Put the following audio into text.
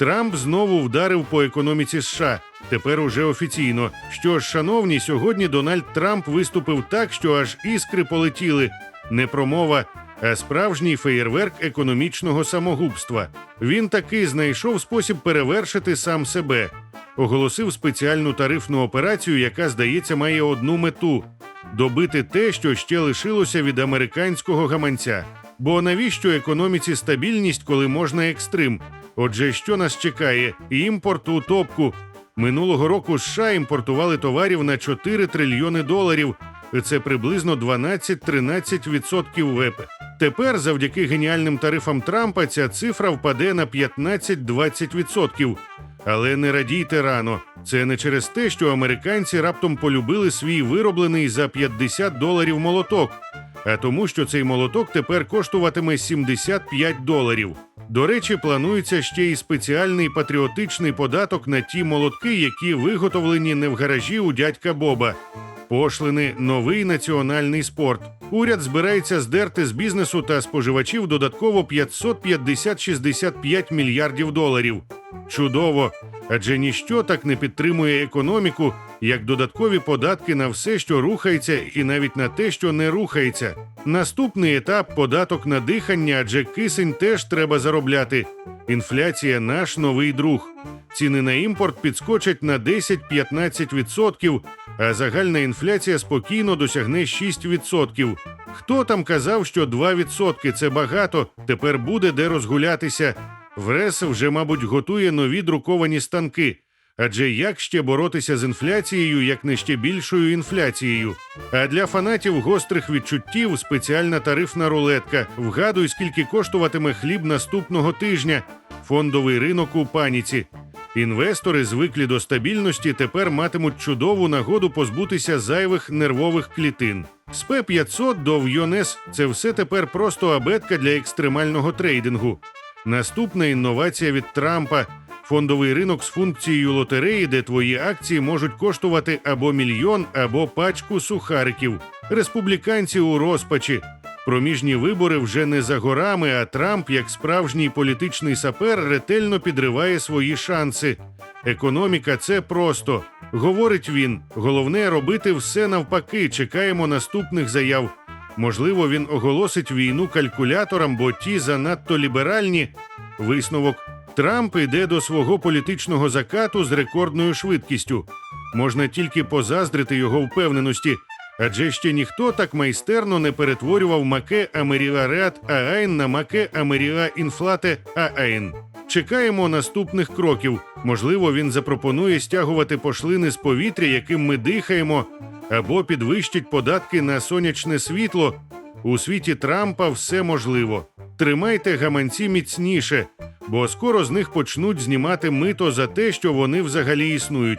Трамп знову вдарив по економіці США. Тепер уже офіційно. Що ж, шановні, сьогодні Дональд Трамп виступив так, що аж іскри полетіли. Не промова, а справжній феєрверк економічного самогубства. Він таки знайшов спосіб перевершити сам себе. Оголосив спеціальну тарифну операцію, яка, здається, має одну мету добити те, що ще лишилося від американського гаманця. Бо навіщо економіці стабільність, коли можна екстрим? Отже, що нас чекає? Імпорт у топку. Минулого року США імпортували товарів на 4 трильйони доларів. Це приблизно 12-13% ВЕП. Тепер, завдяки геніальним тарифам Трампа, ця цифра впаде на 15-20%. Але не радійте рано. Це не через те, що американці раптом полюбили свій вироблений за 50 доларів молоток, а тому, що цей молоток тепер коштуватиме 75 доларів. До речі, планується ще й спеціальний патріотичний податок на ті молотки, які виготовлені не в гаражі у дядька Боба. Пошлини новий національний спорт. Уряд збирається здерти з бізнесу та споживачів додатково 550-65 мільярдів доларів. Чудово, адже ніщо так не підтримує економіку, як додаткові податки на все, що рухається, і навіть на те, що не рухається. Наступний етап податок на дихання, адже кисень теж треба заробляти. Інфляція наш новий друг. Ціни на імпорт підскочать на 10-15%, а загальна інфляція спокійно досягне 6%. Хто там казав, що 2% – це багато, тепер буде де розгулятися. ВРЕС вже, мабуть, готує нові друковані станки. Адже як ще боротися з інфляцією, як не ще більшою інфляцією? А для фанатів гострих відчуттів спеціальна тарифна рулетка. Вгадуй, скільки коштуватиме хліб наступного тижня. Фондовий ринок у паніці. Інвестори, звиклі до стабільності, тепер матимуть чудову нагоду позбутися зайвих нервових клітин. З П-500 до Вйонес – це все тепер просто абетка для екстремального трейдингу. Наступна інновація від Трампа фондовий ринок з функцією лотереї, де твої акції можуть коштувати або мільйон, або пачку сухариків. Республіканці у розпачі. Проміжні вибори вже не за горами, а Трамп, як справжній політичний сапер, ретельно підриває свої шанси. Економіка це просто. Говорить він. Головне робити все навпаки. Чекаємо наступних заяв. Можливо, він оголосить війну калькуляторам, бо ті занадто ліберальні. Висновок Трамп йде до свого політичного закату з рекордною швидкістю. Можна тільки позаздрити його впевненості, адже ще ніхто так майстерно не перетворював маке Амеріа Реат Аайн на маке Амеріа Інфлате Аайн. Чекаємо наступних кроків. Можливо, він запропонує стягувати пошлини з повітря, яким ми дихаємо, або підвищить податки на сонячне світло. У світі Трампа все можливо. Тримайте гаманці міцніше, бо скоро з них почнуть знімати мито за те, що вони взагалі існують.